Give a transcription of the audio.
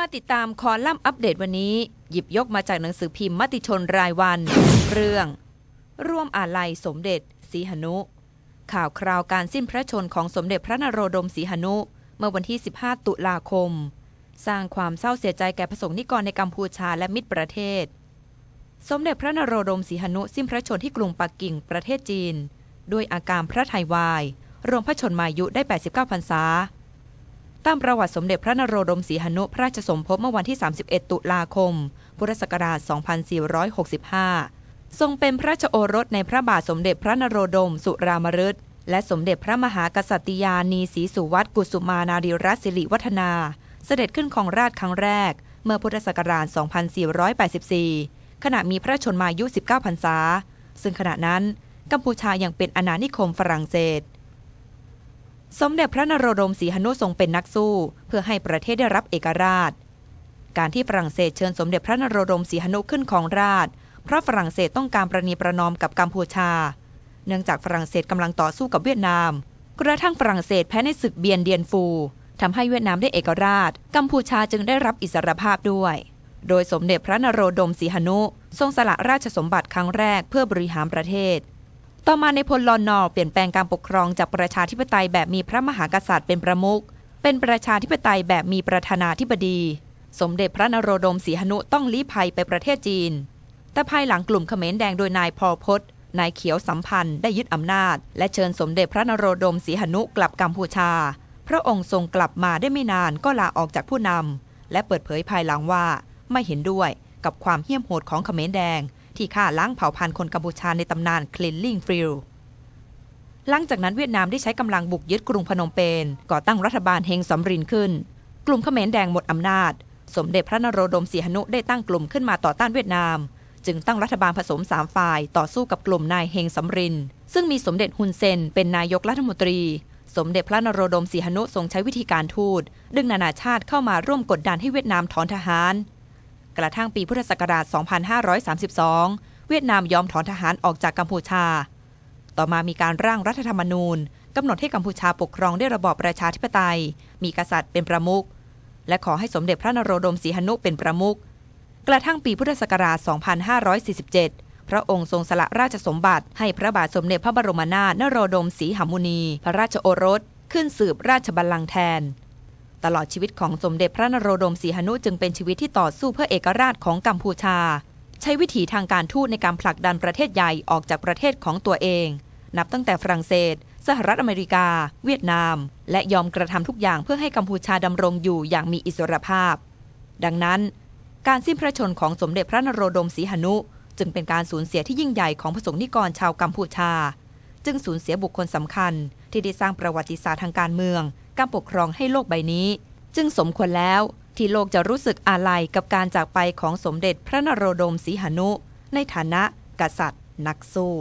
มาติดตามคอลัมน์อัปเดตวันนี้ หยิบยกมาจากหนังสือพิมพ์มติชนรายวัน เรื่อง ร่วมอาลัยสมเด็จศรีหนุ ข่าวคราวการสิ้นพระชนของสมเด็จพระนโรดมศรีหนุ เมื่อวันที่ 15 ตุลาคม สร้างความเศร้าเสียใจแก่ประสงค์นิกรในกัมพูชาและมิตรประเทศ สมเด็จพระนโรดมศรีหนุสิ้นพระชนที่กรุงปักกิ่งประเทศจีน ด้วยอาการพระไทยวายรวมพระชนมายุได้ 89พรรษา ตามประวัติสมเด็จพระนโรดมศรีหนุพระราชสมภพเมื่อวันที่ 31 ตุลาคม พุทธศักราช 2465 ทรงเป็นพระราชโอรสในพระบาทสมเด็จพระนโรดมสุรามฤตและสมเด็จพระมหากษัตริยานีศรีสุวัตกุสุมานารีรัตสิริวัฒนา เสด็จขึ้นของราชครั้งแรก เมื่อพุทธศักราช 2484 ขณะมีพระชนมายุ 19 พรรษา ซึ่งขณะนั้นกัมพูชายังเป็นอาณานิคมฝรั่งเศส สมเด็จพระนโรดมศรีหนุทรงเป็นนักสู้ เพื่อให้ประเทศได้รับเอกราช การที่ฝรั่งเศสเชิญสมเด็จพระนโรดมศรีหนุขึ้นของราชเพราะฝรั่งเศสต้องการประนีประนอมกับกัมพูชา เนื่องจากฝรั่งเศสกำลังต่อสู้กับเวียดนาม กระทั่งฝรั่งเศสแพ้ในศึกเบียนเดียนฟูทำให้เวียดนามได้เอกราช กัมพูชาจึงได้รับอิสรภาพด้วย โดยสมเด็จพระนโรดมศรีหนุทรงสละราชสมบัติครั้งแรกเพื่อบริหารประเทศ ต่อมาในพลลอนนอร์เปลี่ยนแปลงการปกครองจากประชาธิปไตยแบบมีพระมหากษัตริย์เป็นประมุขเป็นประชาธิปไตยแบบมีประธานาธิบดี สมเด็จพระนโรดมศรีหนุต้องลี้ภัยไปประเทศจีน แต่ภายหลังกลุ่มเขมรแดงโดยนายพอลพศนายเขียวสัมพันธ์ได้ยึดอำนาจ และเชิญสมเด็จพระนโรดมศรีหนุกลับกัมพูชา พระองค์ทรงกลับมาได้ไม่นานก็ลาออกจากผู้นำและเปิดเผยภายหลังว่าไม่เห็นด้วยกับความเหี้ยมโหดของเขมรแดง ที่ฆ่าล้างเผ่าพันธุ์คนกัมพูชาในตำนานคลินลิงฟิลหลังจากนั้นเวียดนามได้ใช้กำลังบุกยึดกรุงพนมเปญก่อตั้งรัฐบาลเฮงสำรินขึ้น กลุ่มเขมรแดงหมดอำนาจ สมเด็จพระนโรดมศรีหนุได้ตั้งกลุ่มขึ้นมาต่อต้านเวียดนาม จึงตั้งรัฐบาลผสมสามฝ่ายต่อสู้กับกลุ่มนายเฮงสำริน ซึ่งมีสมเด็จฮุนเซนเป็นนายกรัฐมนตรี สมเด็จพระนโรดมศรีหนุทรงใช้วิธีการทูตดึงนานาชาติเข้ามาร่วมกดดันให้เวียดนามถอนทหาร กระทั่งปีพุทธศักราช 2532 เวียดนามยอมถอนทหารออกจากกัมพูชา ต่อมามีการร่างรัฐธรรมนูญกำหนดให้กัมพูชาปกครองด้วยระบอบประชาธิปไตย มีกษัตริย์เป็นประมุข และขอให้สมเด็จพระนโรดมศรีหนุเป็นประมุข กระทั่งปีพุทธศักราช 2547 พระองค์ทรงสละราชสมบัติให้พระบาทสมเด็จพระบรมนาถนโรดมศรีหมุนี พระราชโอรส ขึ้นสืบราชบัลลังก์แทน ตลอดชีวิตของสมเด็จพระนโรดมศรีหนุจึงเป็นชีวิตที่ต่อสู้เพื่อเอกราชของกัมพูชา ใช้วิถีทางการทูตในการผลักดันประเทศใหญ่ออกจากประเทศของตัวเอง นับตั้งแต่ฝรั่งเศส สหรัฐอเมริกา เวียดนาม และยอมกระทำทุกอย่างเพื่อให้กัมพูชาดำรงอยู่อย่างมีอิสรภาพ ดังนั้น การสิ้นพระชนของสมเด็จพระนโรดมศรีหนุ จึงเป็นการสูญเสียที่ยิ่งใหญ่ของพระสงฆ์นิกรชาวกัมพูชา จึงสูญเสียบุคคลสำคัญ ที่ได้สร้างประวัติศาสตร์ทางการเมือง การปกครองให้โลกใบนี้ จึงสมควรแล้วที่โลกจะรู้สึกอาลัยกับการจากไปของสมเด็จพระนโรดมศรีหนุ ในฐานะกษัตริย์ นักสู้